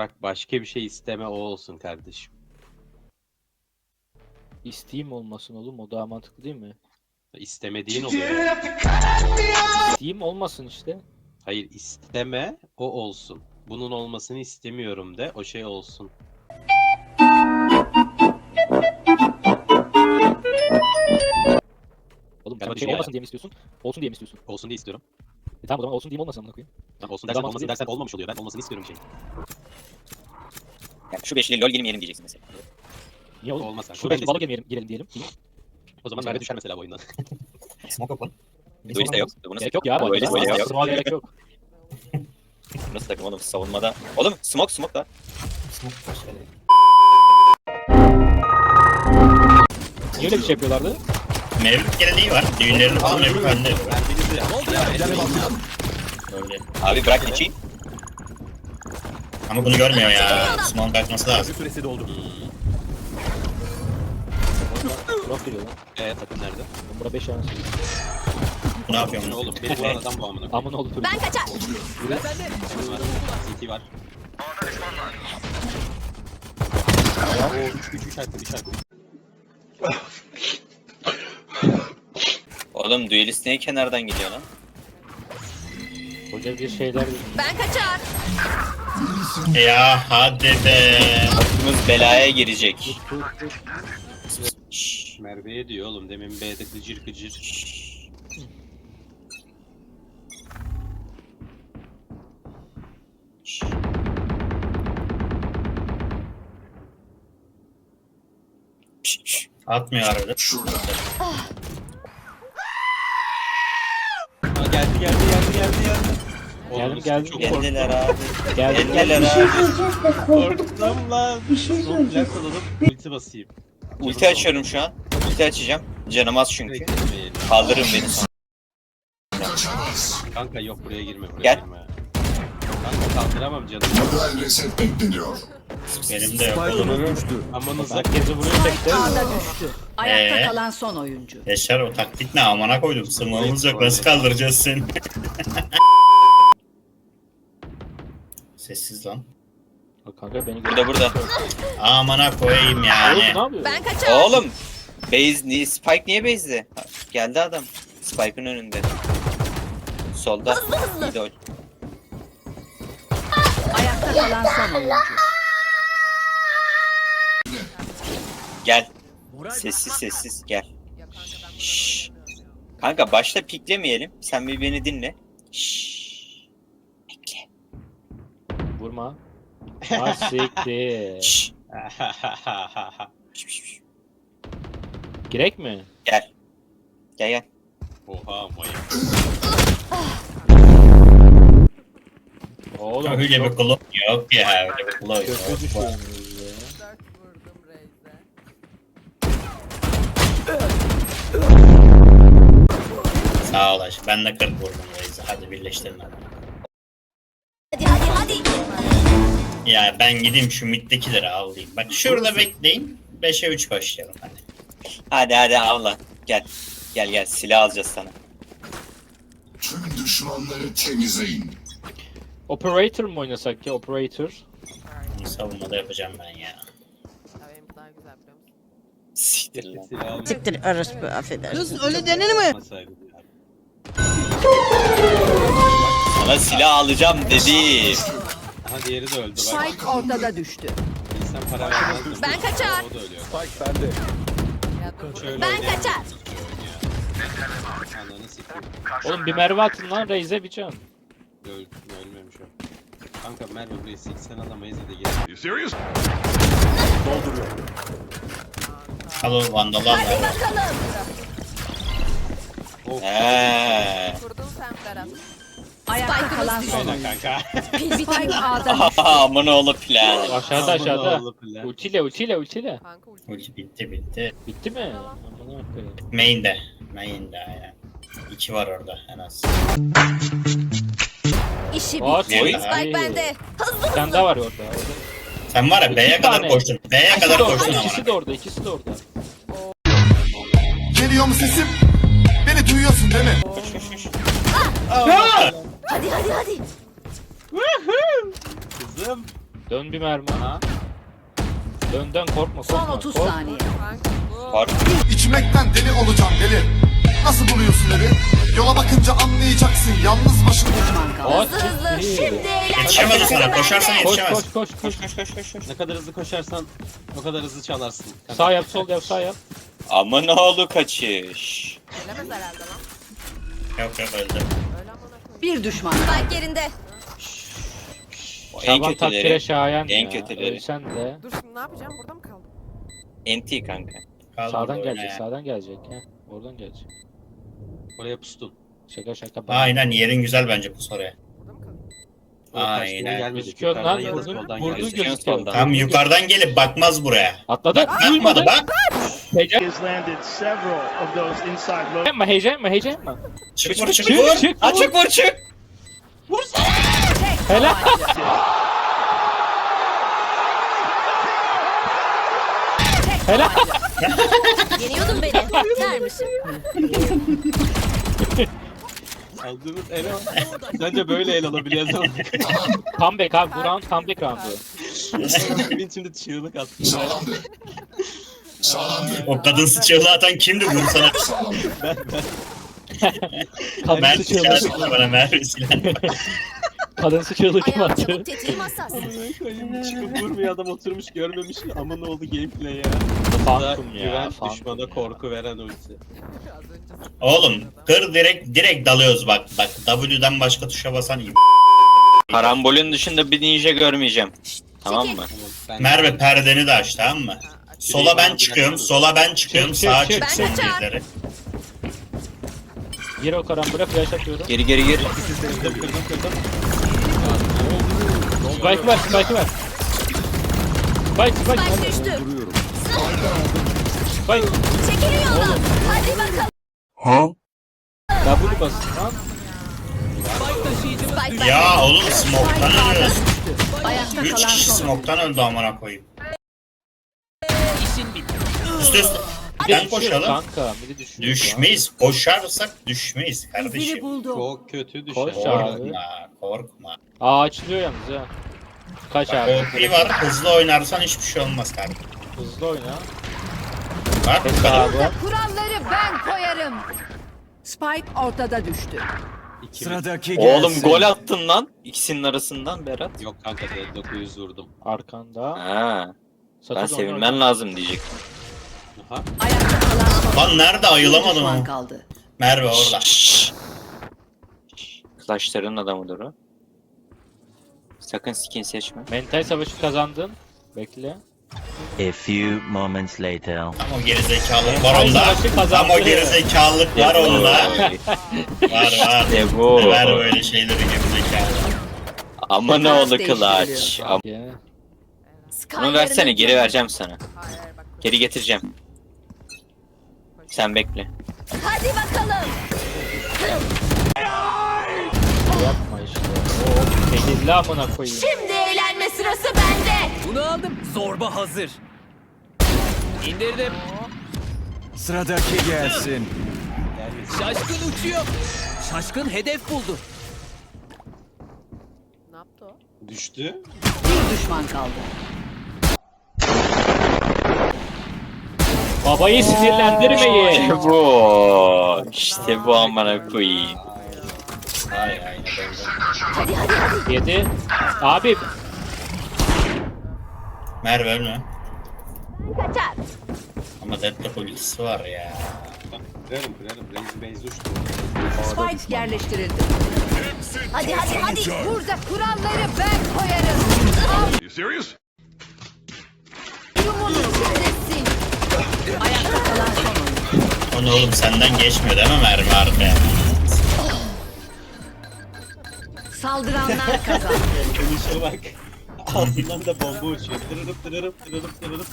Bırak başka bir şey isteme o olsun kardeşim. İsteğim olmasın oğlum o daha mantıklı değil mi? İstemediğin oluyor. İsteğim olmasın işte. Hayır isteme o olsun. Bunun olmasını istemiyorum de o şey olsun. Oğlum Kardeşim şey ya. olmasın diye mi istiyorsun? Olsun diye mi istiyorsun? Olsun diye istiyorum. E tamam o zaman olsun diyeyim olmasın amına koyayım. Tamam, olsun dersen olmasın dersen olmamış oluyor. Ben olmasını istiyorum şey. Yani şu beşli lol girmeyelim diyeceksin mesela. Niye oğlum? Olmaz. Şu beşli bala gelmeyelim, girelim diyelim. O zaman Merve düşer mesela bu oyundan. Smoke lan. Duelist de yok. Bunu Gerek yok ya. Bu arada. yok. Sınav gerek yok. Nasıl takım oğlum savunmada. Oğlum smoke smoke da. Smoke başka. Niye öyle bir şey yapıyorlardı? Mevlüt geleneği var. Düğünlerini falan Mevlüt bende. Öyle. Abi bırak geçeyim. Ama bunu görmüyor ya. Smoke kalkması lazım. Drop geliyor lan. Eee takım nerede? Ben burada 5 tane söyleyeyim. Ne yapıyorsun? Oğlum beni vuran adam bu amına koyayım. Amına oldu dur. Ben kaçar. var. CT var. Oo 3 3 3 harfi 3 harfi. Oğlum duelist niye kenardan gidiyor lan? Hoca bir şeyler Ben kaçar. Ya hadi be. Başımız belaya girecek. Şşş. Merve'ye diyor oğlum demin B'de gıcır gıcır. Şşş. Şşş. Atmıyor arada. Aa, geldi geldi geldi geldi geldi. Geldim, Oğlum, geldim. Çok Geldiler abi. geldi. Geldiler abi. korktum lan. Son flash alalım. Ulti basayım. Ulti açıyorum şu an. Ulti açacağım. Canım az çünkü. Beklemeyin. Kaldırın beni sonra. Kanka yok buraya girme buraya Gel. girme. Kanka kaldıramam canım. Benim de yok oğlum. Amanıza Herkesi vuruyorsak da A'da düştü. Ayakta Ee? kalan son oyuncu. Yaşar o taktik ne amana koydum. Sırmamız yok. Nasıl kaldıracağız seni? Sessiz lan. Bak Kanka beni Burada burada. Amana koyayım Oğlum yani. ne yapıyor? Ben kaçar. Oğlum. Base niye? Spike niye base'de? Ha, Geldi adam. Spike'ın önünde. Solda. İdol. Ayakta kalan son oyuncu. Gel. Sessiz sessiz gel. Şşş. Kanka başta piklemeyelim. Sen bir beni dinle. Şşş. Bekle. Vurma. Ha siktir. Şşş. Şş, şş, şş. Gerek mi? Gel. Gel gel. Oha mayın. Oğlum bir çok kulak yok ya. Öyle kötü yok. Sağ ol aşkım. Ben de 40 vurdum Reis'e. Hadi birleştirin hadi. Hadi hadi hadi. Ya ben gideyim şu middekileri avlayayım. Bak şurada bekleyin. 5'e 3 başlayalım hadi. Hadi hadi avla. Gel. Gel gel silah alacağız sana. Tüm düşmanları temizleyin. Operator mu oynasak ya? Operator. Bunu savunmada yapacağım ben ya. Benimki daha güzel biliyor musun? Siktir lan. Siktir orospu affedersin. öyle denir mi? ya. Sana silah alacağım dedim. Aha diğeri de öldü bak. Spike ortada düştü. İnsan para vermez. Ben kaçar. O da ölüyor. Ya dur, Şöyle Ben kaçar. Ananı sikeyim. Oğlum bir merve atın lan Reis'e bir can. Öl, ölmemiş o. Kanka Merve burayı siksen alamayız da gel. Al o vandalı al. Bakalım. Of. Eee. Kurdun sen Berat. Ayakta kalan son Aynen oyuncu. kanka. Spike A'da. Aman oğlu plan. Aşağıda aşağıda. Ultiyle ultiyle ultiyle. Kanka ulti. Ulti bitti bitti. Bitti mi? Amına koyayım. Main'de. Main'de aynen. İki var orada en az. İşi Aa, bitti. Oy. Spike bende. Bir tane daha var orada. orada. Sen var ya B'ye kadar tane. koştun. B'ye İkisi kadar de orada, koştun ikisi de orada, ikisi de orada. Geliyor mu sesim? Beni duyuyorsun değil mi? Hadi hadi hadi. Kızım. Dön bir mermi. Aha. Dön dön korkma korkma. Son 30 korkma. saniye. Var. İçmekten deli olacağım deli. Nasıl buluyorsun evi? Yola bakınca anlayacaksın yalnız başına. Aa, Hızlı hızlı. Şimdi. Yetişemez o sana. Koşarsan Koş yetişemez. koş koş koş. Koş koş koş koş. Ne kadar hızlı koşarsan o kadar hızlı çalarsın. Sağ yap sol yap sağ yap. Ama ne oldu kaçış? Gelemez herhalde lan. Yok yok öldü. Öyle koyayım. Bir düşman kaldı. yerinde. En Şaban takdire kötüleri. şayan En ya. kötüleri. Ölsen de. Dur şimdi ne yapacağım? Burada mı kaldım? NT kanka. Kaldı Sağdan burada gelecek ya. sağdan gelecek. He. Oradan gelecek. Oraya pustun. Şaka şaka. Aynen yerin güzel bence pus oraya. Burada mı kaldım? Oraya Aynen. da vurdun, vurdun gözüküyor. Tam yukarıdan gelip bakmaz buraya. Atladı. Bakmadı bak. Heyecan yapma heyecan yapma heyecan yapma. Çık vur çık Çık vur. çık. Açık vur çık. Helal. Helal. Yeniyordun beni. Dermişim. Aldığımız ele Bence böyle el alabiliyoruz ama. Comeback abi bu round comeback roundu. Evin içinde çığlık attı. Sağlamdı. Sağlamdı. O kadın sıçrağı atan kimdi vursana? Kadın Merve sıçrağı silah bana Merve silah. Kadın sıçrağı kim Ayağım attı? çabuk tetiğim hassas. Çıkıp vurmuyor adam oturmuş görmemiş. Ama ne oldu gameplay ya. Phantom ya. Güven Phantom düşmana ya. korku veren ulti. Oğlum kır direkt direkt dalıyoruz bak. Bak W'den başka tuşa basan iyi. Karambolün dışında bir ninja görmeyeceğim. Tamam mı? Ben- Merve perdeni de aç tamam mı? Sola ben çıkıyorum, sola ben çıkıyorum, Çık, çık, sağa çık. çıksın Ben kaçar. birileri. Gir o karambole flash atıyorum. Geri geri gir. Kırdım kırdım kırdım. Spike ver spike ver. Spike spike. Baş düştü. Spike. Çekilin yoldan. Hadi bakalım. W basın lan. Spike Ya oğlum smoke'tan ölüyoruz. Ayakta 3 kalan kişi son. smoke'tan öldü amına koyayım. Üst üste. Gel koşalım. Kanka biri düşüyor. Düşmeyiz. Koşarsak düşmeyiz kardeşim. Çok kötü düşer. Koş abi. Korkma, korkma. Aa açılıyor yalnız ha. Kaç abi. OP var, hızlı oynarsan hiçbir şey olmaz kardeşim. Hızlı oyna. Bak bu Kes kadar. abi. Kuralları ben koyarım. Spike ortada düştü. İki Sıradaki Oğlum gol attın lan. İkisinin arasından Berat. Yok kanka de 900 vurdum. Arkanda. Ha, ben oyna sevinmen lazım diyecek. Aha. Ayakta kalan son. Lan nerede ayılamadım ama. kaldı. Merve orada. Clash'ların adamıdır o. Sakın skin seçme. Mental savaşı kazandın. Bekle. A few moments later. Tam o gerizekalılık var onda. savaşı kazandı. Tam o gerizekalılık var onda. Var var. İşte bu. Ver böyle şeyleri gerizekalı. Ama ne oldu? Ama Ya. Bunu versene geri vereceğim sana. Geri getireceğim. Sen bekle. Hadi bakalım. Yapma işte. O zehirli amına koyayım. Şimdi eğlenme sırası bende. Bunu aldım. Zorba hazır. İndirdim. Sıradaki gelsin. Şaşkın uçuyor. Şaşkın hedef buldu. Ne yaptı o? Düştü. Bir düşman kaldı. Babayı sinirlendirmeyin. İşte bu. İşte bu amına koyayım. Ay hadi. Yedi. Abi Merve ölme. Kaçar. Ama Deadlock ultisi var ya. Kırarım kırarım. Reis base uçtu. Spike yerleştirildi. Hadi hadi hadi. Burada kuralları ben koyarım. Al You serious? Onu oğlum senden geçmiyor değil mi Merve arkaya? Saldıranlar kazandı. Dönüşe bak. Altından da bomba uçuyor. Tırırıp tırırıp tırırıp tırırıp.